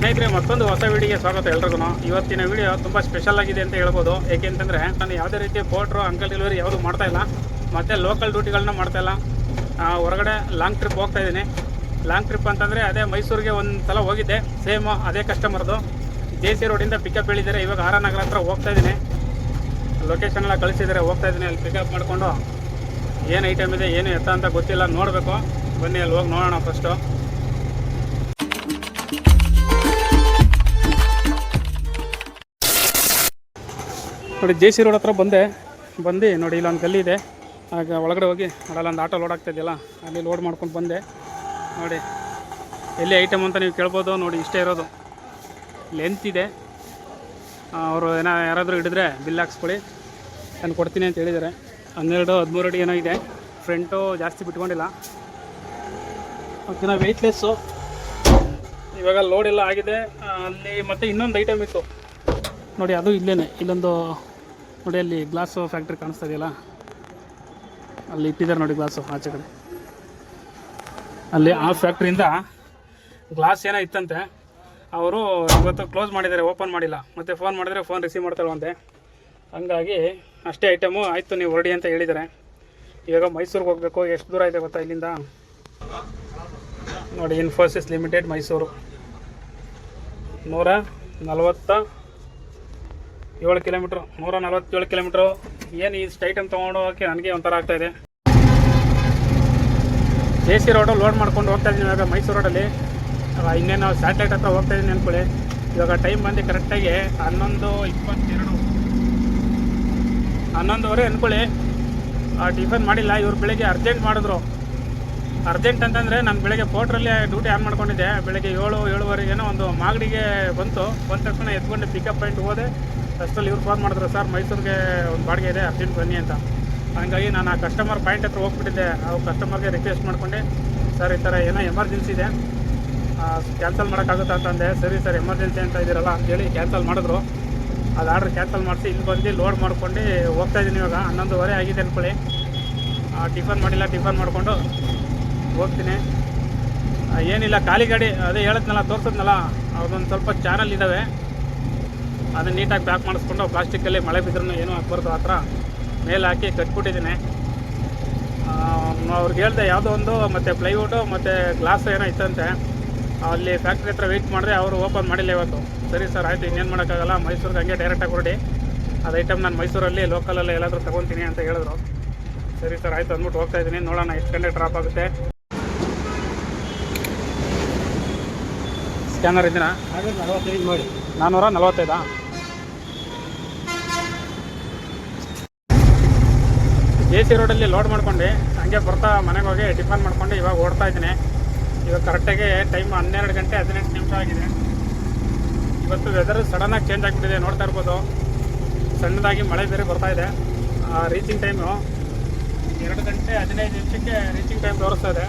ಸ್ನೇಹಿತರೆ, ಮತ್ತೊಂದು ಹೊಸ ವಿಡಿಯೋಗೆ ಸ್ವಾಗತ ಎಲ್ರಿಗೂ. ಇವತ್ತಿನ ವಿಡಿಯೋ ತುಂಬ ಸ್ಪೆಷಲ್ ಆಗಿದೆ ಅಂತ ಹೇಳ್ಬೋದು. ಏಕೆಂತಂದರೆ, ನಾನು ಯಾವುದೇ ರೀತಿ ಬೋಟ್ರು ಅಂಕಲ್ ಡೆಲಿವರಿ ಯಾವುದು ಮಾಡ್ತಾ ಇಲ್ಲ. ಮತ್ತು ಲೋಕಲ್ ಡ್ಯೂಟಿಗಳನ್ನ ಮಾಡ್ತಾ ಇಲ್ಲ. ಹೊರಗಡೆ ಲಾಂಗ್ ಟ್ರಿಪ್ ಹೋಗ್ತಾ ಇದ್ದೀನಿ. ಲಾಂಗ್ ಟ್ರಿಪ್ ಅಂತಂದರೆ, ಅದೇ ಮೈಸೂರಿಗೆ ಒಂದು ಸಲ ಹೋಗಿದ್ದೆ. ಸೇಮ್ ಅದೇ ಕಸ್ಟಮರ್ದು ಜೆ ಸಿ ರೋಡಿಂದ ಪಿಕಪ್ ಹೇಳಿದ್ದಾರೆ. ಇವಾಗ ಆರ ನಗರ ಹತ್ರ ಹೋಗ್ತಾ ಇದ್ದೀನಿ. ಲೊಕೇಶನ್ ಎಲ್ಲ ಕಳಿಸಿದ್ದಾರೆ. ಹೋಗ್ತಾ ಇದ್ದೀನಿ. ಅಲ್ಲಿ ಪಿಕಪ್ ಮಾಡಿಕೊಂಡು, ಏನು ಐಟಮ್ ಇದೆ, ಏನು ಎತ್ತ ಅಂತ ಗೊತ್ತಿಲ್ಲ. ನೋಡಬೇಕು. ಬನ್ನಿ, ಅಲ್ಲಿ ಹೋಗಿ ನೋಡೋಣ ಫಸ್ಟು ನೋಡಿ ಜೆ ಸಿ ರೋಡ್ ಹತ್ರ ಬಂದೆ. ಬಂದು ನೋಡಿ ಇಲ್ಲೊಂದು ಗಲ್ಲಿ ಇದೆ ಆಗ ಒಳಗಡೆ ಹೋಗಿ ಒಂದು ಆಟೋ ಲೋಡ್ ಆಗ್ತಾ ಇದೆಯಲ್ಲ, ಅಲ್ಲಿ ಲೋಡ್ ಮಾಡ್ಕೊಂಡು ಬಂದೆ. ನೋಡಿ, ಎಲ್ಲಿ ಐಟಮ್ ಅಂತ ನೀವು ಕೇಳ್ಬೋದು. ನೋಡಿ, ಇಷ್ಟೇ ಇರೋದು. ಲೆಂತ್ ಇದೆ. ಅವರು ಏನೋ ಯಾರಾದರೂ ಹಿಡಿದ್ರೆ ಬಿಲ್ ಹಾಕ್ಸ್ಕೊಳ್ಳಿ. ನಾನು ಕೊಡ್ತೀನಿ ಅಂತ ಹೇಳಿದ್ದಾರೆ. ಹನ್ನೆರಡು, ಹದಿಮೂರು ಅಡಿ ಏನೋ ಇದೆ. ಫ್ರಂಟು ಜಾಸ್ತಿ ಬಿಟ್ಕೊಂಡಿಲ್ಲ. ಓಕೆನಾ ವೆಯ್ಟ್ಲೆಸ್ಸು ಇವಾಗ ಲೋಡ್ ಎಲ್ಲ ಆಗಿದೆ. ಅಲ್ಲಿ ಮತ್ತೆ ಇನ್ನೊಂದು ಐಟಮ್ ಇತ್ತು. ನೋಡಿ, ಅದು ಇಲ್ಲೇ ಇಲ್ಲೊಂದು ನೋಡಿ ಅಲ್ಲಿ ಗ್ಲಾಸು ಫ್ಯಾಕ್ಟ್ರಿ ಕಾಣಿಸ್ತಾ ಇದೆಯಲ್ಲ ಅಲ್ಲಿ ಇಟ್ಟಿದ್ದಾರೆ ನೋಡಿ ಗ್ಲಾಸು ಆಚೆ ಕಡೆ. ಅಲ್ಲಿ ಆ ಫ್ಯಾಕ್ಟ್ರಿಯಿಂದ ಗ್ಲಾಸ್ ಏನೋ ಇತ್ತಂತೆ. ಅವರು ಇವತ್ತು ಕ್ಲೋಸ್ ಮಾಡಿದ್ದಾರೆ ಓಪನ್ ಮಾಡಿಲ್ಲ. ಮತ್ತು ಫೋನ್ ಮಾಡಿದರೆ ಫೋನ್ ರಿಸೀವ್ ಮಾಡ್ತಾಳಂತೆ ಹಂಗಾಗಿ ಅಷ್ಟೇ ಐಟಮು ಆಯಿತು, ನೀವು ಹೊರಡಿ ಅಂತ ಹೇಳಿದ್ದಾರೆ. ಇವಾಗ ಮೈಸೂರಿಗೆ ಹೋಗಬೇಕು, ಎಷ್ಟು ದೂರ ಇದೆ ಗೊತ್ತಾ ಇಲ್ಲಿಂದ? ನೋಡಿ ಇನ್ಫೋಸಿಸ್ ಲಿಮಿಟೆಡ್ ಮೈಸೂರು. ನೂರ ನಲವತ್ತ ಏಳು ಕಿಲೋಮೀಟ್ರು ನೂರ ನಲವತ್ತೇಳು ಕಿಲೋಮೀಟ್ರು. ಏನು ಈ ಐಟಮ್ ತೊಗೊಂಡು ಹೋಗೋಕ್ಕೆ ನನಗೆ ಒಂಥರ ಆಗ್ತಾಯಿದೆ ಜೆ ಸಿ ರೋಡು ಲೋಡ್ ಮಾಡ್ಕೊಂಡು ಹೋಗ್ತಾ ಇದ್ದೀನಿ ಇವಾಗ ಮೈಸೂರು ರೋಡಲ್ಲಿ ಇನ್ನೇನು ಸ್ಯಾಟಲೈಟ್ ಹತ್ರ ಹೋಗ್ತಾ ಇದ್ದೀನಿ ಅಂದ್ಕೊಳ್ಳಿ ಇವಾಗ ಟೈಮ್ ಬಂದು ಕರೆಕ್ಟಾಗಿ ಹನ್ನೊಂದು ಇಪ್ಪತ್ತೆರಡು. ಹನ್ನೊಂದುವರೆ ಅಂದ್ಕೊಳ್ಳಿ ಆ, ಟಿಫನ್ ಮಾಡಿಲ್ಲ ಇವ್ರು ಬೆಳಿಗ್ಗೆ ಅರ್ಜೆಂಟ್ ಮಾಡಿದ್ರು. ಅರ್ಜೆಂಟ್ ಅಂತಂದರೆ ನಾನು ಬೆಳಗ್ಗೆ ಪೋಟ್ರಲ್ಲಿ ಡ್ಯೂಟಿ ಆನ್ ಮಾಡ್ಕೊಂಡಿದ್ದೆ. ಬೆಳಗ್ಗೆ ಏಳು ಏಳುವರೆಗೇನೋ ಒಂದು ಮಾಗಡಿಗೆ ಬಂತು. ಬಂದ ತಕ್ಷಣ ಎತ್ಕೊಂಡು ಪಿಕಪ್ ಪಾಯಿಂಟ್ ಹೋದೆ. ಅಷ್ಟರಲ್ಲಿ ಇವ್ರು ಫೋನ್ ಮಾಡಿದ್ರು, ಸರ್, ಮೈಸೂರಿಗೆ ಒಂದು ಬಾಡಿಗೆ ಇದೆ, ಅರ್ಜೆಂಟ್ ಬನ್ನಿ ಅಂತ. ಹಂಗಾಗಿ ನಾನು ಆ ಕಸ್ಟಮರ್ ಪಾಯಿಂಟ್ ಹತ್ರ ಹೋಗ್ಬಿಟ್ಟಿದ್ದೆ. ಆ ಕಸ್ಟಮರ್ಗೆ ರಿಕ್ವೆಸ್ಟ್ ಮಾಡ್ಕೊಂಡೆ, ಸರ್, ಈ ಥರ ಏನೋ ಎಮರ್ಜೆನ್ಸಿ ಇದೆ. ಕ್ಯಾನ್ಸಲ್ ಮಾಡೋಕ್ಕಾಗುತ್ತಾ ಅಂತಂದೆ ಸರಿ, ಸರ್ ಎಮರ್ಜೆನ್ಸಿ ಅಂತ ಇದ್ದೀರಲ್ಲ ಅಂತೇಳಿ ಕ್ಯಾನ್ಸಲ್ ಮಾಡಿದ್ರು. ಅದು ಆರ್ಡ್ರ್ ಕ್ಯಾನ್ಸಲ್ ಮಾಡಿಸಿ ಇಲ್ಲಿ ಬಂದು ಲೋಡ್ ಮಾಡ್ಕೊಂಡು ಹೋಗ್ತಾ ಇದ್ದೀನಿ ಇವಾಗ. ಹನ್ನೊಂದುವರೆ ಆಗಿದೆ ಅಂದ್ಕೊಳ್ಳಿ ಟಿಫನ್ ಮಾಡಿಲ್ಲ, ಟಿಫನ್ ಮಾಡಿಕೊಂಡು ಹೋಗ್ತೀನಿ. ಏನಿಲ್ಲ, ಖಾಲಿ ಗಾಡಿ, ಅದೇ ಹೇಳಿದ್ನಲ್ಲ, ತೋರ್ಸದ್ನಲ್ಲ, ಅದೊಂದು ಸ್ವಲ್ಪ ಚಾನಲ್ ಇದ್ದಾವೆ ಅದನ್ನ ನೀಟಾಗಿ ಪ್ಯಾಕ್ ಮಾಡಿಸ್ಕೊಂಡು ಪ್ಲಾಸ್ಟಿಕ್ಕಲ್ಲಿ ಮಳೆ ಬಿದ್ರೂ ಏನೂ ಹಾಕ್ಬಾರ್ದು ಆ ಥರ ಮೇಲೆ ಹಾಕಿ ಕಟ್ಬಿಟ್ಟಿದ್ದೀನಿ. ಅವ್ರಿಗೆ ಹೇಳಿದೆ ಯಾವುದೋ ಒಂದು, ಮತ್ತು ಪ್ಲೈವುಡ್ಡು ಮತ್ತು ಗ್ಲಾಸ್ ಏನೋ ಇತ್ತಂತೆ. ಅಲ್ಲಿ ಫ್ಯಾಕ್ಟ್ರಿ ಹತ್ರ ವೆಯ್ಟ್ ಮಾಡಿದೆ ಅವರು ಓಪನ್ ಮಾಡಿಲ್ಲ ಇವತ್ತು. ಸರಿ ಸರ್, ಆಯಿತು, ಇನ್ನೇನು ಮಾಡೋಕ್ಕಾಗಲ್ಲ. ಮೈಸೂರಿಗೆ ಹಂಗೆ ಡೈರೆಕ್ಟಾಗಿ ಹೊರಡಿ. ಅದು ಐಟಮ್ ನಾನು ಮೈಸೂರಲ್ಲಿ ಲೋಕಲಲ್ಲಿ ಎಲ್ಲಾದರೂ ತೊಗೊತೀನಿ ಅಂತ ಹೇಳಿದ್ರು. ಸರಿ ಸರ್, ಆಯಿತು ಅಂದ್ಬಿಟ್ಟು ಹೋಗ್ತಾ ಇದ್ದೀನಿ. ನೋಡೋಣ ಎಷ್ಟು ಗಂಟೆ ಡ್ರಾಪ್ ಆಗುತ್ತೆ. ಸ್ಕ್ಯಾನರ್ ಇದ್ದೀನಾ ನಾನ್ನೂರ ನಲವತ್ತೈದಾ? ಎ ಸಿ ರೋಡಲ್ಲಿ ಲೋಡ್ ಮಾಡ್ಕೊಂಡು ಹಂಗೆ ಬರ್ತಾ ಮನೆಗೆ ಹೋಗಿ ಟಿಫನ್ ಮಾಡ್ಕೊಂಡು ಇವಾಗ ಓಡ್ತಾ ಇದ್ದೀನಿ. ಇವಾಗ ಕರೆಕ್ಟಾಗಿ ಟೈಮ್ ಹನ್ನೆರಡು ಗಂಟೆ ಹದಿನೆಂಟು ನಿಮಿಷ ಆಗಿದೆ. ಇವತ್ತು ವೆದರ್ ಸಡನ್ನಾಗಿ ಚೇಂಜ್ ಆಗಿಬಿಟ್ಟಿದೆ, ನೋಡ್ತಾ ಇರ್ಬೋದು. ಸಣ್ಣದಾಗಿ ಮಳೆ ಬೇರೆ ಬರ್ತಾ ಇದೆ. ರೀಚಿಂಗ್ ಟೈಮು ಎರಡು ಗಂಟೆ ಹದಿನೈದು ನಿಮಿಷಕ್ಕೆ ರೀಚಿಂಗ್ ಟೈಮ್ ತೋರಿಸ್ತಾ ಇದೆ.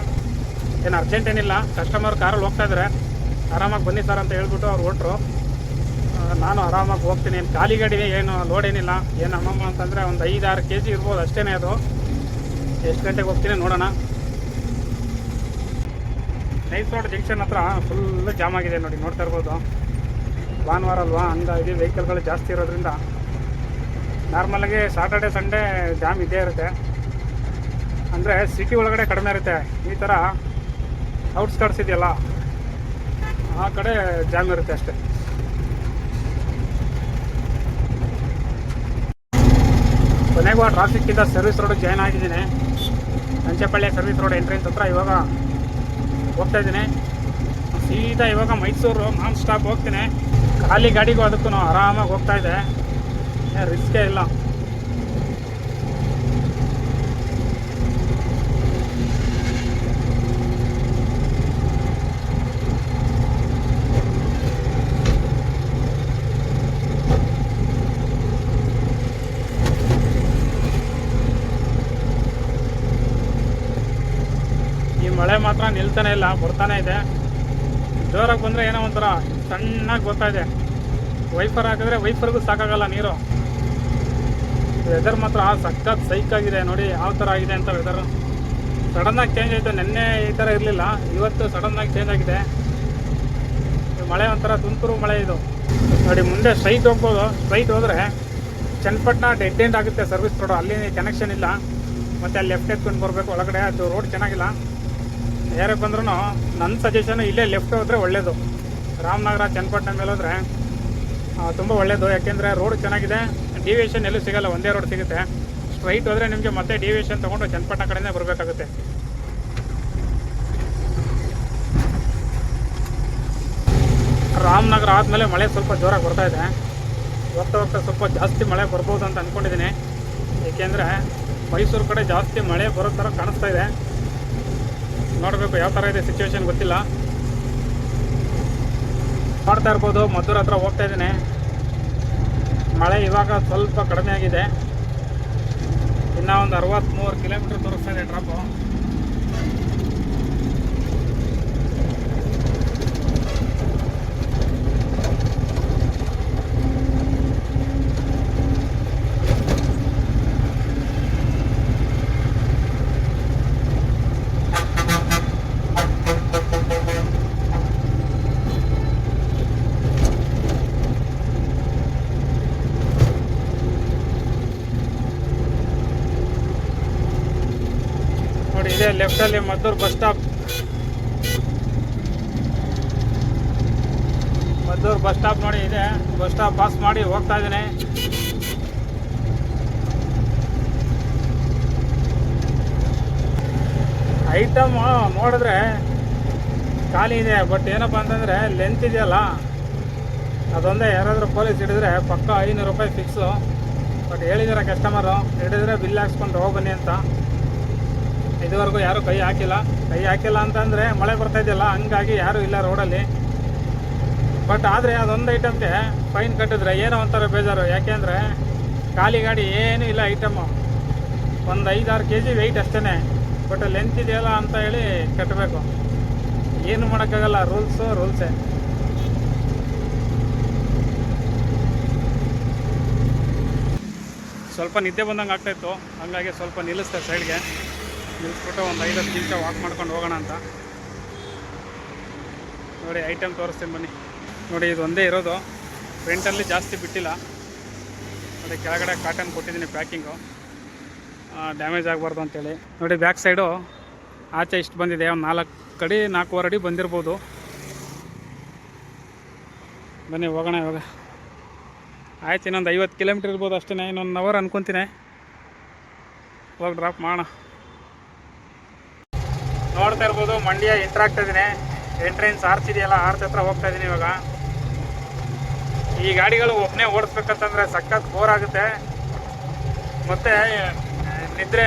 ಏನು ಅರ್ಜೆಂಟ್ ಏನಿಲ್ಲ ಕಸ್ಟಮರ್ ಕಾರಲ್ಲಿ ಹೋಗ್ತಾ ಇದ್ದಾರೆ ಆರಾಮಾಗಿ ಬನ್ನಿ ಸರ್ ಅಂತ ಹೇಳ್ಬಿಟ್ಟು ಅವ್ರು ನಾನು ಆರಾಮಾಗಿ ಹೋಗ್ತೀನಿ. ಏನು ಖಾಲಿ ಏನು ಲೋಡ್ ಏನಿಲ್ಲ. ಏನು ಅಮ್ಮಮ್ಮ ಅಂತಂದರೆ ಒಂದು ಐದು ಆರು ಕೆ ಜಿ ಇರ್ಬೋದು ಅಷ್ಟೇ ಅದು. ಎಷ್ಟು ಗಂಟೆಗೆ ಹೋಗ್ತೀನಿ ನೋಡೋಣ. ನೈಸ್ ರೋಡ್ ಜಂಕ್ಷನ್ ಹತ್ರ ಫುಲ್ ಜಾಮ್ ಆಗಿದೆ ನೋಡಿ, ನೋಡ್ತಾ ಇರ್ಬೋದು. ಭಾನುವಾರ ಅಲ್ವಾ? ಹಂಗಾಗಿ ವೆಹಿಕಲ್ಗಳು ಜಾಸ್ತಿ ಇರೋದ್ರಿಂದ ನಾರ್ಮಲಾಗಿ ಸಾಟರ್ಡೆ ಸಂಡೇ ಜಾಮ್ ಇದ್ದೇ ಇರುತ್ತೆ. ಅಂದರೆ ಸಿಟಿ ಒಳಗಡೆ ಕಡಿಮೆ ಇರುತ್ತೆ. ಈ ಥರ ಔಟ್ಸ್ಕರ್ಟ್ಸ್ ಇದೆಯಲ್ಲ, ಆ ಕಡೆ ಜಾಮ್ ಇರುತ್ತೆ ಅಷ್ಟೇ. ಕೊನೆಗೂ ಟ್ರಾಫಿಕ್ಕಿಂದ ಸರ್ವಿಸ್ ರೋಡ್ ಜಾಯ್ನ್ ಆಗಿದ್ದೀನಿ. ಅಂಚೆಪಳ್ಳಿ ಸರ್ವಿಸ್ ರೋಡ್ ಎಂಟ್ರೆನ್ಸ್ ಹತ್ರ ಇವಾಗ ಹೋಗ್ತಾ ಇದ್ದೀನಿ. ಸೀದಾ ಇವಾಗ ಮೈಸೂರು ನಾನ್ ಸ್ಟಾಪ್ ಹೋಗ್ತೀನಿ. ಖಾಲಿ ಗಾಡಿಗೂ ಅದಕ್ಕೂ ಆರಾಮಾಗಿ ಹೋಗ್ತಾ ಇದೆ. ರಿಸ್ಕೇ ಇಲ್ಲ ಈ ಮಳೆ ಮಾತ್ರ ನಿಲ್ತಾನೆ ಇಲ್ಲ, ಬರ್ತಾನೆ ಇದೆ. ಜೋರಾಗಿ ಬಂದರೆ ಏನೋ ಒಂಥರ ಸಣ್ಣಗೆ ಬರ್ತಾ ಇದೆ. ವೈಫರ್ ಹಾಕಿದ್ರೆ ವೈಫರ್ಗೂ ಸಾಕಾಗಲ್ಲ ನೀರು. ವೆದರ್ ಮಾತ್ರ ಸಖತ್ ಸೈಕ್ ಆಗಿದೆ ನೋಡಿ, ಯಾವ ಥರ ಆಗಿದೆ ಅಂತ ವೆದರ್ ಸಡನ್ನಾಗಿ ಚೇಂಜ್ ಆಯಿತು, ನಿನ್ನೆ ಈ ಥರ ಇರಲಿಲ್ಲ. ಇವತ್ತು ಸಡನ್ನಾಗಿ ಚೇಂಜ್ ಆಗಿದೆ. ಮಳೆ ಒಂಥರ ತುಂತುರು ಮಳೆ ಇದು. ನೋಡಿ, ಮುಂದೆ ಸ್ಟ್ರೈಟ್ ಹೋಗ್ಬೋದು. ಸ್ಟ್ರೈಟ್ ಹೋದರೆ ಚನ್ನಪಟ್ಟಣ ಡೆಡ್ ಎಂಡ್ ಆಗುತ್ತೆ ಸರ್ವಿಸ್ ರೋಡು ಅಲ್ಲಿ ಕನೆಕ್ಷನ್ ಇಲ್ಲ. ಮತ್ತು ಅಲ್ಲಿ ಲೆಫ್ಟ್ ಎತ್ಕೊಂಡು ಬರಬೇಕು, ಒಳಗಡೆ. ಅದು ರೋಡ್ ಚೆನ್ನಾಗಿಲ್ಲ. ಯಾರೇ ಬಂದ್ರೂ ನನ್ನ ಸಜೆಷನ್ ಇಲ್ಲೇ ಲೆಫ್ಟ್ ಹೋದರೆ ಒಳ್ಳೆಯದು ರಾಮನಗರ, ಚನ್ನಪಟ್ಟಣ ಮೇಲೆ ಹೋದರೆ ತುಂಬ ಒಳ್ಳೆಯದು ಯಾಕೆಂದರೆ ರೋಡ್ ಚೆನ್ನಾಗಿದೆ. ಡಿವಿಯೇಷನ್ ಎಲ್ಲೂ ಸಿಗಲ್ಲ, ಒಂದೇ ರೋಡ್ ಸಿಗುತ್ತೆ. ಸ್ಟ್ರೈಟ್ ಹೋದರೆ ನಿಮಗೆ ಮತ್ತೆ ಡಿವಿಯೇಷನ್ ತೊಗೊಂಡು ಚನ್ನಪಟ್ಟಣ ಕಡೆಯಿಂದ ಬರಬೇಕಾಗುತ್ತೆ. ರಾಮನಗರ ಆದಮೇಲೆ ಮಳೆ ಸ್ವಲ್ಪ ಜೋರಾಗಿ ಬರ್ತಾ ಇದೆ. ಹೋಗ್ತಾ ಹೋಗ್ತಾ ಸ್ವಲ್ಪ ಜಾಸ್ತಿ ಮಳೆ ಬರ್ಬೋದು ಅಂತ ಅಂದ್ಕೊಂಡಿದ್ದೀನಿ ಏಕೆಂದರೆ ಮೈಸೂರು ಕಡೆ ಜಾಸ್ತಿ ಮಳೆ ಬರೋ ಥರ ಕಾಣಿಸ್ತಾ ಇದೆ. ನೋಡಬೇಕು ಯಾವ ಥರ ಇದೆ ಸಿಚುವೇಶನ್ ಗೊತ್ತಿಲ್ಲ. ನೋಡ್ತಾ ಇರ್ಬೋದು, ಮದ್ದೂರ್ ಹತ್ರ ಹೋಗ್ತಾ ಇದ್ದೀನಿ. ಮಳೆ ಇವಾಗ ಸ್ವಲ್ಪ ಕಡಿಮೆ ಆಗಿದೆ. ಇನ್ನೂ ಒಂದು ಅರವತ್ತ್ಮೂರು ಕಿಲೋಮೀಟ್ರ್ ತೋರಿಸ್ತಾ ಇದೆ ಡ್ರಾಪು ಇದೆ ಲೆಫ್ಟಲ್ಲಿ Maddur bus stop Maddur bus stop ನೋಡಿ ಇದೆ. ಬಸ್ ಸ್ಟಾಪ್ ಪಾಸ್ ಮಾಡಿ ಹೋಗ್ತಾ ಇದ್ದೀನಿ. ಐಟಮ್ ನೋಡಿದ್ರೆ ಖಾಲಿ ಇದೆ ಬಟ್ ಏನಪ್ಪ ಅಂತಂದರೆ ಲೆಂತ್ ಇದೆಯಲ್ಲ, ಅದೊಂದೇ ಯಾರಾದರೂ ಪೊಲೀಸ್ ಹಿಡಿದ್ರೆ ಪಕ್ಕ ಐನೂರು ರೂಪಾಯಿ ಫಿಕ್ಸು ಬಟ್ ಹೇಳಿದ್ದಾರೆ ಕಸ್ಟಮರು ಹಿಡಿದ್ರೆ ಬಿಲ್ ಹಾಕ್ಸ್ಕೊಂಡು ಹೋಗ್ಬನ್ನಿ ಅಂತ. ಇದುವರೆಗೂ ಯಾರೂ ಕೈ ಹಾಕಿಲ್ಲ. ಕೈ ಹಾಕಿಲ್ಲ ಅಂತಂದರೆ ಮಳೆ ಬರ್ತಾ ಇದೆಯಲ್ಲ, ಹಂಗಾಗಿ ಯಾರೂ ಇಲ್ಲ ರೋಡಲ್ಲಿ. ಬಟ್ ಆದರೆ ಅದೊಂದು ಐಟಮ್ಗೆ ಫೈನ್ ಕಟ್ಟಿದ್ರೆ ಏನೋ ಒಂಥರ ಬೇಜಾರು. ಯಾಕೆಂದರೆ ಖಾಲಿ ಗಾಡಿ ಏನೂ ಇಲ್ಲ ಐಟಮು. ಒಂದು ಐದಾರು ಕೆ ಜಿ ವೆಯ್ಟ್ ಅಷ್ಟೇ ಬಟ್ ಲೆಂತ್ ಇದೆಯಲ್ಲ ಅಂತ ಹೇಳಿ ಕಟ್ಟಬೇಕು. ಏನು ಮಾಡೋಕ್ಕಾಗಲ್ಲ ರೂಲ್ಸು ರೂಲ್ಸೇ ಸ್ವಲ್ಪ ನಿದ್ದೆ ಬಂದಂಗೆ ಆಗ್ತಾಯಿತ್ತು ಹಂಗಾಗಿ ಸ್ವಲ್ಪ ನಿಲ್ಲಿಸ್ತೆ ಸೈಡ್ಗೆ ನಿಲ್ಲಿಸ್ಬಿಟ್ಟು ಒಂದು ಐದು ಹತ್ತು ನಿಮಿಷ ವಾಕ್ ಮಾಡ್ಕೊಂಡು ಹೋಗೋಣ ಅಂತ. ನೋಡಿ ಐಟಮ್ ತೋರಿಸ್ತೀನಿ ಬನ್ನಿ. ನೋಡಿ, ಇದು ಒಂದೇ ಇರೋದು. ಫ್ರೆಂಟಲ್ಲಿ ಜಾಸ್ತಿ ಬಿಟ್ಟಿಲ್ಲ. ನೋಡಿ ಕೆಳಗಡೆ ಕಾಟನ್ ಕೊಟ್ಟಿದ್ದೀನಿ ಪ್ಯಾಕಿಂಗು ಡ್ಯಾಮೇಜ್ ಆಗಬಾರ್ದು ಅಂತೇಳಿ. ನೋಡಿ ಬ್ಯಾಕ್ ಸೈಡು ಆಚೆ ಇಷ್ಟು ಬಂದಿದೆ. ಒಂದು ನಾಲ್ಕು ಅಡಿ ನಾಲ್ಕೂವರೆ ಅಡಿ ಬಂದಿರ್ಬೋದು. ಬನ್ನಿ, ಹೋಗೋಣ ಇವಾಗ. ಆಯ್ತು, ಇನ್ನೊಂದು ಐವತ್ತು ಕಿಲೋಮೀಟ್ರ್ ಇರ್ಬೋದು ಅಷ್ಟೇ ಇನ್ನೊಂದು ಅವರ್ ಅನ್ಕೊತೀನಿ. ಹೋಗಿ ಡ್ರಾಪ್ ಮಾಡೋಣ. ನೋಡ್ತಾ ಇರ್ಬೋದು, ಮಂಡ್ಯ ಎಂಟ್ರ್ ಆಗ್ತಾ ಇದ್ದೀನಿ ಎಂಟ್ರೆನ್ಸ್ ಆರ್ಚ್ ಇದೆಯಲ್ಲ ಆರ್ಚ್ ಹತ್ರ ಹೋಗ್ತಾ ಇದ್ದೀನಿ ಇವಾಗ. ಈ ಗಾಡಿಗಳು ಒಬ್ಬನೇ ಓಡಿಸ್ಬೇಕಂತಂದ್ರೆ ಸಖತ್ ಬೋರ್ ಆಗುತ್ತೆ. ಮತ್ತೆ, ನಿದ್ರೆ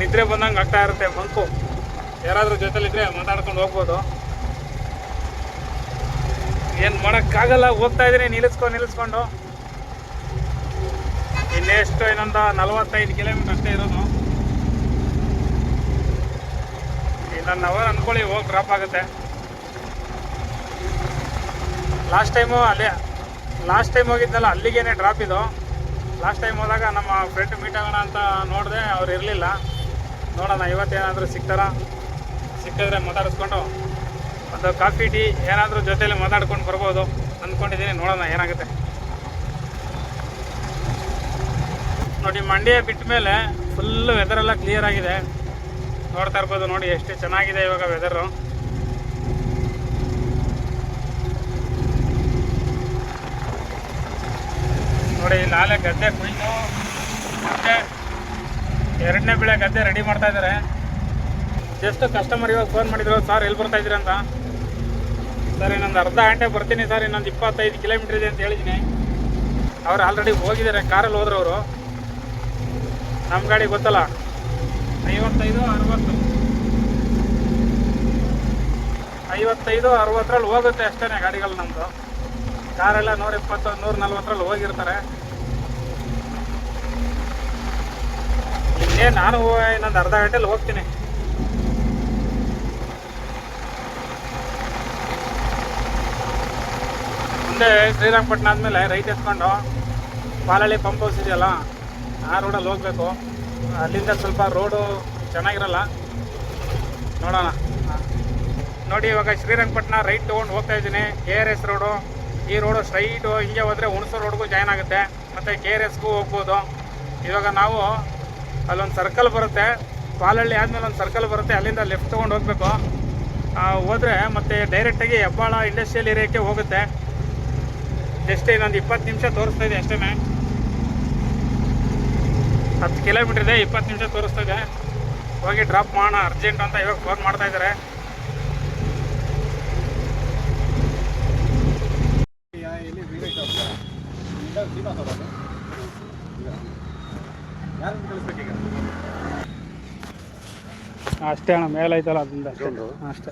ನಿದ್ರೆ ಬಂದಂಗೆ ಆಗ್ತಾ ಇರುತ್ತೆ ಬಂಕು ಯಾರಾದರೂ ಜೊತೆಲಿದ್ರೆ ಮಾತಾಡ್ಕೊಂಡು ಹೋಗ್ಬೋದು. ಏನು ಮಾಡೋಕ್ಕಾಗಲ್ಲ, ಹೋಗ್ತಾ ಇದ್ದೀನಿ ನಿಲ್ಲಿಸ್ಕೊಂಡು ನಿಲ್ಲಿಸ್ಕೊಂಡು. ಇನ್ನೆಷ್ಟು, ಇನ್ನೊಂದು ನಲ್ವತ್ತೈದು ಕಿಲೋಮೀಟರ್ ಅಷ್ಟೇ ಇರೋದು. ಇನ್ನೊಂದು ಅವರ್ ಅಂದ್ಕೊಳ್ಳಿ ಹೋಗಿ ಡ್ರಾಪ್ ಆಗುತ್ತೆ. ಲಾಸ್ಟ್ ಟೈಮು ಅಲ್ಲೇ ಲಾಸ್ಟ್ ಟೈಮ್ ಹೋಗಿದ್ದಲ್ಲ, ಅಲ್ಲಿಗೇನೆ ಡ್ರಾಪ್ ಇದು. ಲಾಸ್ಟ್ ಟೈಮ್ ಹೋದಾಗ ನಮ್ಮ ಫ್ರೆಂಡ್ ಮೀಟ್ ಆಗೋಣ ಅಂತ ನೋಡಿದೆ, ಅವ್ರು ಇರಲಿಲ್ಲ. ನೋಡೋಣ, ಇವತ್ತೇನಾದರೂ ಸಿಗ್ತಾರ? ಸಿಕ್ಕಿದ್ರೆ ಮಾತಾಡಿಸ್ಕೊಂಡು, ಒಂದು ಕಾಫಿ, ಟೀ, ಏನಾದರೂ ಜೊತೇಲಿ ಮಾತಾಡ್ಕೊಂಡು ಬರ್ಬೋದು. ಅಂದ್ಕೊಂಡಿದ್ದೀನಿ ನೋಡೋಣ ಏನಾಗುತ್ತೆ. ನೋಡಿ, ಮಂಡ್ಯ ಬಿಟ್ಟ ಮೇಲೆ ಫುಲ್ಲು ವೆದರೆಲ್ಲ ಕ್ಲಿಯರ್ ಆಗಿದೆ. ನೋಡ್ತಾ ಇರ್ಬೋದು, ನೋಡಿ ಎಷ್ಟು ಚೆನ್ನಾಗಿದೆ ಇವಾಗ ವೆದರು ನೋಡಿ ನಾಳೆ ಗದ್ದೆ ಕುಯ್ದು ಮತ್ತೆ ಎರಡನೇ ಬೆಳೆ ಗದ್ದೆ ರೆಡಿ ಮಾಡ್ತಾ ಇದ್ದಾರೆ ಜಸ್ಟ್ ಕಸ್ಟಮರ್ ಇವಾಗ ಫೋನ್ ಮಾಡಿದ್ರು, ಸರ್, ಎಲ್ಲಿ ಬರ್ತಾ ಇದ್ದೀರಿ ಅಂತ? ಸರ್, ಇನ್ನೊಂದು ಅರ್ಧ ಗಂಟೆ ಬರ್ತೀನಿ ಸರ್, ಇನ್ನೊಂದು ಇಪ್ಪತ್ತೈದು ಕಿಲೋಮೀಟ್ರ್ ಇದೆ ಅಂತ ಹೇಳಿದ್ದೀನಿ. ಅವ್ರು ಆಲ್ರೆಡಿ ಹೋಗಿದ್ದಾರೆ ಕಾರಲ್ಲಿ ಹೋದ್ರು ಅವರು. ನಮ್ಮ ಗಾಡಿ ಗೊತ್ತಲ್ಲ. ಐವತ್ತೈದು, ಅರವತ್ತು. ಐವತ್ತೈದು, ಅರವತ್ತರಲ್ಲಿ ಹೋಗುತ್ತೆ ಅಷ್ಟೇ ಗಾಡಿಗಳು ನಮ್ಮದು ಕಾರೆಲ್ಲ ನೂರ ಇಪ್ಪತ್ತು, ನೂರ ನಲ್ವತ್ತರಲ್ಲಿ ಹೋಗಿರ್ತಾರೆ. ಇನ್ನೇ ನಾನು ಇನ್ನೊಂದು ಅರ್ಧ ಗಂಟೆಲಿ ಹೋಗ್ತೀನಿ. ಮುಂದೆ ಶ್ರೀರಂಗಪಟ್ಟಣ ಆದಮೇಲೆ ರೈಟ್ ಎತ್ಕೊಂಡು, ಪಾಲಳ್ಳಿ ಪಂಪ್ ಹೌಸ್ ಇದೆಯಲ್ಲ, ಆ ರೋಡಲ್ಲಿ ಹೋಗಬೇಕು. ಅಲ್ಲಿಂದ ಸ್ವಲ್ಪ ರೋಡು ಚೆನ್ನಾಗಿರಲ್ಲ. ನೋಡೋಣ. ನೋಡಿ, ಇವಾಗ ಶ್ರೀರಂಗಪಟ್ಟಣ ರೈಟ್ ತೊಗೊಂಡು ಹೋಗ್ತಾ ಇದ್ದೀನಿ. ಕೆ ಆರ್ ಎಸ್ ರೋಡು ಈ ರೋಡು ಸ್ಟ್ರೈಟು ಹಿಂಗೆ ಹೋದರೆ ಹುಣಸೂರು ರೋಡ್ಗೂ ಜಾಯ್ನ್ ಆಗುತ್ತೆ. ಮತ್ತು ಕೆ ಆರ್ ಎಸ್ಗೂ ಹೋಗ್ಬೋದು. ಇವಾಗ ನಾವು ಅಲ್ಲೊಂದು ಸರ್ಕಲ್ ಬರುತ್ತೆ. ಪಾಲಹಳ್ಳಿ ಆದಮೇಲೆ ಒಂದು ಸರ್ಕಲ್ ಬರುತ್ತೆ. ಅಲ್ಲಿಂದ ಲೆಫ್ಟ್ ತೊಗೊಂಡು ಹೋಗಬೇಕು. ಹೋದರೆ ಮತ್ತೆ ಡೈರೆಕ್ಟಾಗಿ ಹೆಬ್ಬಾಳ ಇಂಡಸ್ಟ್ರಿಯಲ್ ಏರಿಯಾಕ್ಕೆ ಹೋಗುತ್ತೆ. ಜಸ್ಟ್ ಇನ್ನೊಂದು ಇಪ್ಪತ್ತು ನಿಮಿಷ ತೋರಿಸ್ತಾ ಇದೆ ಅಷ್ಟೇ ಹತ್ತು ಕಿಲೋಮೀಟ್ರ್ ಇದೆ ಇಪ್ಪತ್ತು ನಿಮಿಷ ತೋರಿಸ್ತಾ ಇದೆ ಹೋಗಿ ಡ್ರಾಪ್ ಮಾಡೋಣ ಅರ್ಜೆಂಟ್ ಅಂತ ಇವಾಗ ಫೋನ್ ಮಾಡ್ತಾ ಇದ್ದಾರೆ ಅಷ್ಟೇ ಅಣ್ಣ ಮೇಲೈತಲ್ಲ ಅದರಿಂದ ಅಷ್ಟೇ.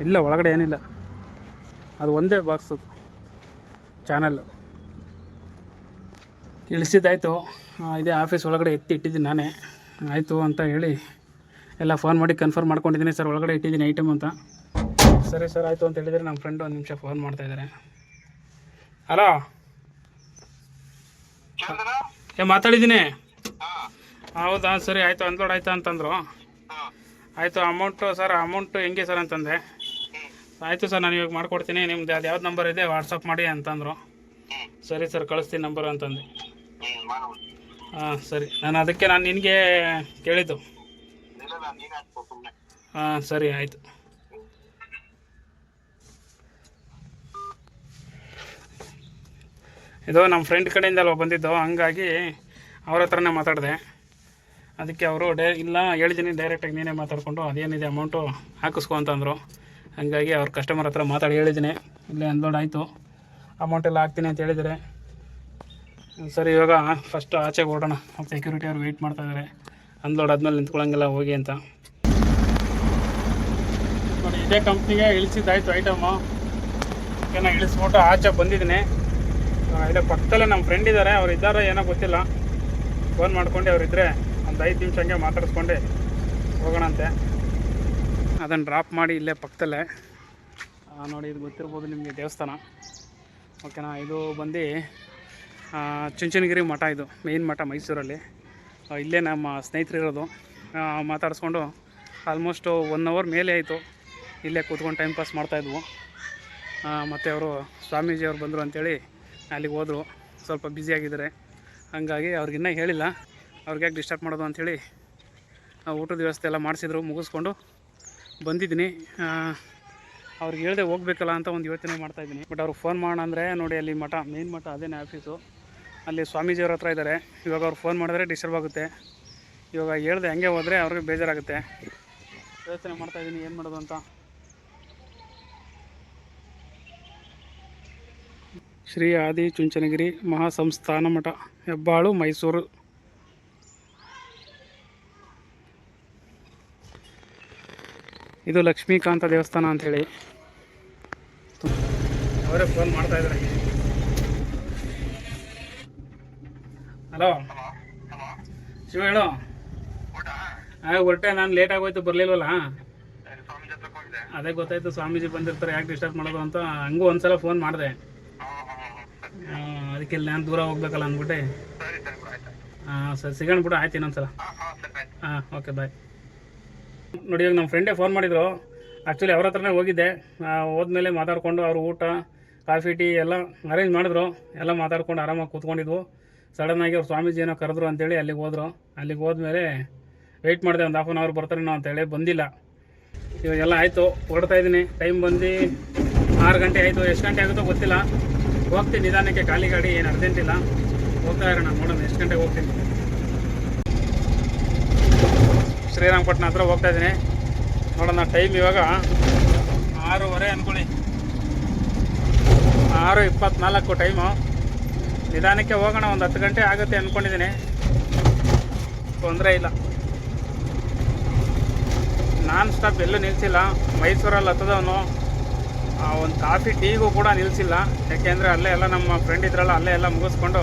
ಇಲ್ಲ ಒಳಗಡೆ ಏನಿಲ್ಲ. ಅದು ಒಂದೇ ಬಾಕ್ಸ್ ಚಾನಲ್ ಇಳಿಸಿದ್ದಾಯಿತು ಇದೇ ಆಫೀಸ್ ಒಳಗಡೆ ಎತ್ತಿ ಇಟ್ಟಿದ್ದೀನಿ ನಾನೇ. ಆಯಿತು ಅಂತ ಹೇಳಿ ಎಲ್ಲ ಫೋನ್ ಮಾಡಿ ಕನ್ಫರ್ಮ್ ಮಾಡ್ಕೊಂಡಿದ್ದೀನಿ ಸರ್ ಒಳಗಡೆ ಇಟ್ಟಿದ್ದೀನಿ ಐಟಮ್ ಅಂತ. ಸರಿ ಸರ್ ಆಯಿತು ಅಂತ ಹೇಳಿದರೆ ನಮ್ಮ ಫ್ರೆಂಡ್ ಒಂದು ನಿಮಿಷ ಫೋನ್ ಮಾಡ್ತಾಯಿದ್ದಾರೆ ಹಲೋ ಏ ಮಾತಾಡಿದ್ದೀನಿ. ಹೌದಾ ಸರಿ ಆಯಿತು ಅನ್ಲೋಡ್ ಆಯ್ತಾ ಅಂತಂದರು. ಆಯಿತು ಅಮೌಂಟು ಸರ್ ಅಮೌಂಟು ಹೆಂಗೆ ಸರ್ ಅಂತಂದೆ. ಆಯಿತು ಸರ್ ನಾನು ಇವಾಗ ಮಾಡ್ಕೊಡ್ತೀನಿ ನಿಮ್ದು ಅದು ಯಾವ್ದು ನಂಬರ್ ಇದೆ ವಾಟ್ಸಪ್ ಮಾಡಿ ಅಂತಂದರು. ಸರಿ ಸರ್ ಕಳಿಸ್ತೀನಿ ನಂಬರು ಅಂತಂದೆ. ಹಾಂ, ಸರಿ. ನಾನು ಅದಕ್ಕೆ ನಾನು ನಿನಗೆ ಕೇಳಿದ್ದು. ಹಾಂ, ಸರಿ, ಆಯಿತು. ಇದು ನಮ್ಮ ಫ್ರೆಂಡ್ ಕಡೆಯಿಂದ ಅಲ್ವಾ ಬಂದಿದ್ದು? ಹಂಗಾಗಿ ಅವ್ರ ಹತ್ರನೇ ಮಾತಾಡಿದೆ. ಅದಕ್ಕೆ ಅವರು ಡೈ ಇಲ್ಲ ಹೇಳಿದ್ದೀನಿ ಡೈರೆಕ್ಟಾಗಿ ನೀನೇ ಮಾತಾಡಿಕೊಂಡು ಅದೇನಿದೆ ಅಮೌಂಟು ಹಾಕಿಸ್ಕೊ ಅಂತಂದರು ಹಾಗಾಗಿ ಅವ್ರ ಕಸ್ಟಮರ್ ಹತ್ರ ಮಾತಾಡಿ ಹೇಳಿದ್ದೀನಿ ಇಲ್ಲೇ ಅನ್ಲೋಡ್ ಆಯಿತು. ಅಮೌಂಟೆಲ್ಲ ಹಾಕ್ತೀನಿ ಅಂತ ಹೇಳಿದ್ದಾರೆ ಸರಿ, ಇವಾಗ ಫಸ್ಟ್ ಆಚೆಗೆ ಓಡೋಣ ಸೆಕ್ಯೂರಿಟಿ ಅವ್ರು ವೆಯ್ಟ್ ಮಾಡ್ತಾ ಇದ್ದಾರೆ ಅನ್ಲೋಡ್ ಆದಮೇಲೆ ನಿಂತ್ಕೊಳ್ಳೋಂಗಿಲ್ಲ, ಹೋಗಿ ಅಂತ. ನೋಡಿ, ಇದೇ ಕಂಪ್ನಿಗೆ ಇಳಿಸಿದ್ದಾಯ್ತು ಐಟಮು ಓಕೆನಾ ಇಳಿಸ್ಬಿಟ್ಟು ಆಚೆ ಬಂದಿದ್ದೀನಿ. ಇದೇ ಪಕ್ಕದಲ್ಲೇ ನಮ್ಮ ಫ್ರೆಂಡ್ ಇದ್ದಾರೆ ಅವ್ರು ಇದ್ದಾರೆ ಏನೋ ಗೊತ್ತಿಲ್ಲ. ಫೋನ್ ಮಾಡ್ಕೊಂಡು ಅವ್ರು ಇದ್ದರೆ ಒಂದು ಐದು ನಿಮಿಷ ಹಂಗೆ ಮಾತಾಡಿಸ್ಕೊಂಡೆ. ಹೋಗೋಣಂತೆ ಅದನ್ನು ಡ್ರಾಪ್ ಮಾಡಿ ಇಲ್ಲೇ ಪಕ್ಕದಲ್ಲೇ. ನೋಡಿ, ಇದು ಗೊತ್ತಿರ್ಬೋದು ನಿಮಗೆ ದೇವಸ್ಥಾನ. ಓಕೆನಾ ಇದು ಬಂದು ಚುಂಚನಗಿರಿ ಮಠ ಇದು ಮೇಯ್ನ್ ಮಠ ಮೈಸೂರಲ್ಲಿ. ಇಲ್ಲೇ ನಮ್ಮ ಸ್ನೇಹಿತರು ಇರೋದು. ಆ, ಮಾತಾಡಿಸ್ಕೊಂಡು ಆಲ್ಮೋಸ್ಟು ಒನ್ ಅವರ್ ಮೇಲೆ ಆಯಿತು. ಇಲ್ಲೇ ಕೂತ್ಕೊಂಡು ಟೈಮ್ ಪಾಸ್ ಮಾಡ್ತಾಯಿದ್ವು ಮತ್ತು ಅವರು ಸ್ವಾಮೀಜಿ ಅವ್ರು ಬಂದರು ಅಂಥೇಳಿ ಅಲ್ಲಿಗೆ ಹೋದರು. ಸ್ವಲ್ಪ ಬ್ಯುಸಿಯಾಗಿದ್ದಾರೆ ಹಂಗಾಗಿ ಅವ್ರಿಗಿನ್ನೂ ಹೇಳಿಲ್ಲ. ಅವ್ರಿಗೆ ಡಿಸ್ಟರ್ಬ್ ಮಾಡೋದು ಅಂಥೇಳಿ ಊಟದ ವ್ಯವಸ್ಥೆ ಎಲ್ಲ ಮಾಡಿಸಿದ್ರು ಮುಗಿಸ್ಕೊಂಡು ಬಂದಿದ್ದೀನಿ. ಅವ್ರಿಗೆ ಹೇಳ್ದೆ ಹೋಗ್ಬೇಕಲ್ಲ ಅಂತ ಒಂದು ಯೋಚನೆ ಮಾಡ್ತಾಯಿದ್ದೀನಿ ಬಟ್ ಅವ್ರಿಗೆ ಫೋನ್ ಮಾಡೋಣ ಅಂದರೆ ನೋಡಿ ಅಲ್ಲಿ ಮಠ ಮೇನ್ ಮಠ ಅದೇನೇ ಆಫೀಸು ಅಲ್ಲಿ ಸ್ವಾಮೀಜಿಯವ್ರ ಹತ್ರ ಇದ್ದಾರೆ. ಇವಾಗ ಅವ್ರು ಫೋನ್ ಮಾಡಿದ್ರೆ ಡಿಸ್ಟರ್ಬ್ ಆಗುತ್ತೆ. ಇವಾಗ ಹೇಳ್ದೆ ಹಂಗೆ ಹೋದರೆ ಅವ್ರಿಗೆ ಬೇಜಾರಾಗುತ್ತೆ. ಯೋಚನೆ ಮಾಡ್ತಾಯಿದ್ದೀನಿ ಏನು ಮಾಡೋದು ಅಂತ. ಶ್ರೀ ಆದಿ ಚುಂಚನಗಿರಿ ಮಹಾಸಂಸ್ಥಾನ ಮಠ, ಹೆಬ್ಬಾಳು, ಮೈಸೂರು. ಇದು ಲಕ್ಷ್ಮೀಕಾಂತ ದೇವಸ್ಥಾನ ಅಂಥೇಳಿ ಅವರೇ ಫೋನ್ ಮಾಡ್ತಾ ಹಲೋ? ಶಿವ ಹೇಳು. ಹೊರಟೆ, ನಾನು ಲೇಟ್ ಆಗೋಯ್ತು, ಬರಲಿಲ್ವಲ್ಲ? ಅದೇ ಗೊತ್ತಾಯ್ತು, ಸ್ವಾಮೀಜಿ ಬಂದಿರ್ತಾರೆ, ಯಾಕೆ ಡಿಸ್ಟರ್ಬ್ ಮಾಡೋದು ಅಂತ. ಹಂಗೂ ಒಂದ್ಸಲ ಫೋನ್ ಮಾಡಿದೆ. ಅದಕ್ಕೆ ನಾನು ದೂರ ಹೋಗ್ಬೇಕಲ್ಲ ಅಂದ್ಬಿಟ್ಟೆ. ಹಾಂ, ಸರಿ, ಸಿಗೋಣ ಬಿಡು, ಆಯ್ತು ಇನ್ನೊಂದ್ಸಲ. ಹಾಂ, ಓಕೆ ಬಾಯ್ ನೋಡಿ, ಇವಾಗ ನಮ್ಮ ಫ್ರೆಂಡೇ ಫೋನ್ ಮಾಡಿದ್ರು. ಆ್ಯಕ್ಚುಲಿ ಅವ್ರ ಹತ್ರನೇ ಹೋಗಿದ್ದೆ. ಹೋದ್ಮೇಲೆ ಮಾತಾಡಿಕೊಂಡು ಅವ್ರ ಊಟ, ಕಾಫಿ, ಟೀ ಎಲ್ಲ ಅರೇಂಜ್ ಮಾಡಿದ್ರು. ಎಲ್ಲ ಮಾತಾಡ್ಕೊಂಡು ಆರಾಮಾಗಿ ಕೂತ್ಕೊಂಡಿದ್ವು. ಸಡನ್ನಾಗಿ ಅವ್ರು ಸ್ವಾಮೀಜಿ ಏನೋ ಕರೆದ್ರು ಅಂತೇಳಿ ಅಲ್ಲಿಗೆ ಹೋದ್ರು. ಅಲ್ಲಿಗೆ ಹೋದ್ಮೇಲೆ ವೆಯ್ಟ್ ಮಾಡಿದೆ ಒಂದು ಹಾಫ್ ಆನ್ ಅವರ್ ಬರ್ತಾರೇನೋ ಅಂತೇಳಿ ಬಂದಿಲ್ಲ. ಇವಾಗೆಲ್ಲ ಆಯಿತು, ಹೊರಡ್ತಾ ಇದ್ದೀನಿ. ಟೈಮ್ ಬಂದು ಆರು ಗಂಟೆ ಆಯಿತು. ಎಷ್ಟು ಗಂಟೆ ಆಗುತ್ತೋ ಗೊತ್ತಿಲ್ಲ. ಹೋಗ್ತೀನಿ ನಿಧಾನಕ್ಕೆ, ಖಾಲಿ ಗಾಡಿ, ಏನು ಅರ್ಜೆಂಟ್ ಇಲ್ಲ. ಹೋಗ್ತಾ ಇರೋಣ ನೋಡೋಣ, ಎಷ್ಟು ಗಂಟೆಗೆ ಹೋಗ್ತೀನಿ. ಶ್ರೀರಂಗಪಟ್ಟಣ ಹತ್ರ ಹೋಗ್ತಾ ಇದ್ದೀನಿ. ನೋಡೋಣ ಟೈಮ್ ಇವಾಗ ಆರೂವರೆ ಅಂದ್ಕೊಳ್ಳಿ ಆರು ಇಪ್ಪತ್ನಾಲ್ಕು ಟೈಮು ನಿಧಾನಕ್ಕೆ ಹೋಗೋಣ, ಒಂದು ಹತ್ತು ಗಂಟೆ ಆಗುತ್ತೆ ಅಂದ್ಕೊಂಡಿದ್ದೀನಿ ತೊಂದರೆ ಇಲ್ಲ. ನಾನ್ ಸ್ಟಾಪ್ ಎಲ್ಲೂ ನಿಲ್ಲಿಸಿಲ್ಲ ಮೈಸೂರಲ್ಲಿ ಹತ್ತದವನು. ಒಂದು ಕಾಫಿ, ಟೀಗೂ ಕೂಡ ನಿಲ್ಲಿಸಿಲ್ಲ ಯಾಕೆಂದರೆ ಅಲ್ಲೇ ಎಲ್ಲ ನಮ್ಮ ಫ್ರೆಂಡ್ ಇದ್ರಲ್ಲ, ಅಲ್ಲೇ ಎಲ್ಲ ಮುಗಿಸ್ಕೊಂಡು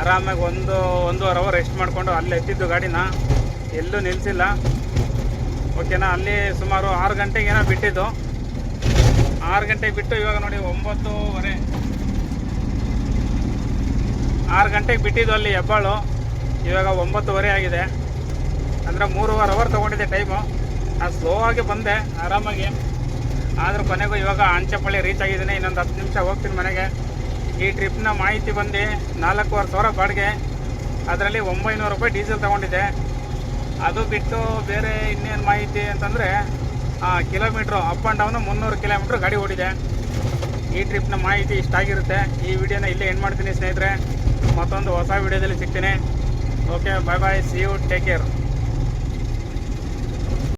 ಆರಾಮಾಗಿ ಒಂದು, ಒಂದೂವರೆ ಅವರ್ ರೆಸ್ಟ್ ಮಾಡಿಕೊಂಡು ಅಲ್ಲೇ ಎತ್ತಿದ್ದು ಗಾಡಿನ. ಎಲ್ಲೂ ನಿಲ್ಲಿಸಿಲ್ಲ ಓಕೆನಾ? ಅಲ್ಲಿ ಸುಮಾರು ಆರು ಏನೋ ಬಿಟ್ಟಿದ್ದು. ಆರು ಗಂಟೆಗೆ ಬಿಟ್ಟು ಇವಾಗ ನೋಡಿ ಒಂಬತ್ತೂವರೆ. ಆರು ಗಂಟೆಗೆ ಬಿಟ್ಟಿದ್ದು ಅಲ್ಲಿ ಹೆಬ್ಬಾಳು. ಇವಾಗ ಒಂಬತ್ತುವರೆ ಆಗಿದೆ. ಅಂದರೆ ಮೂರುವರೆ ಅವರ್ ತೊಗೊಂಡಿದ್ದೆ ಟೈಮು ನಾನು ಸ್ಲೋ ಆಗಿ ಬಂದೆ, ಆರಾಮಾಗಿ. ಆದರೂ ಕೊನೆಗೂ ಇವಾಗ ಅಂಚೆಪಳ್ಳಿ ರೀಚ್ ಆಗಿದ್ದೀನಿ. ಇನ್ನೊಂದು ಹತ್ತು ನಿಮಿಷ ಹೋಗ್ತೀನಿ ಮನೆಗೆ. ಈ ಟ್ರಿಪ್ನ ಮಾಹಿತಿ ಬಂದು ನಾಲ್ಕೂವರೆ ಸಾವಿರ ಬಾಡಿಗೆ. ಅದರಲ್ಲಿ ಒಂಬೈನೂರು ರೂಪಾಯಿ ಡೀಸೆಲ್ ತೊಗೊಂಡಿದ್ದೆ. ಅದು ಬಿಟ್ಟು ಬೇರೆ ಇನ್ನೇನು ಮಾಹಿತಿ ಅಂತಂದರೆ ಕಿಲೋಮೀಟ್ರು ಅಪ್ ಆ್ಯಂಡ್ ಡೌನು ಮುನ್ನೂರು ಕಿಲೋಮೀಟ್ರ್ ಗಾಡಿ ಓಡಿದೆ. ಈ ಟ್ರಿಪ್ನ ಮಾಹಿತಿ ಇಷ್ಟ ಆಗಿರುತ್ತೆ. ಈ ವಿಡಿಯೋನ ಇಲ್ಲೇ ಏನು ಮಾಡ್ತೀನಿ ಸ್ನೇಹಿತರೆ. ಮತ್ತೊಂದು ಹೊಸ ವಿಡಿಯೋದಲ್ಲಿ ಸಿಗ್ತೀನಿ. Okay bye bye see you take care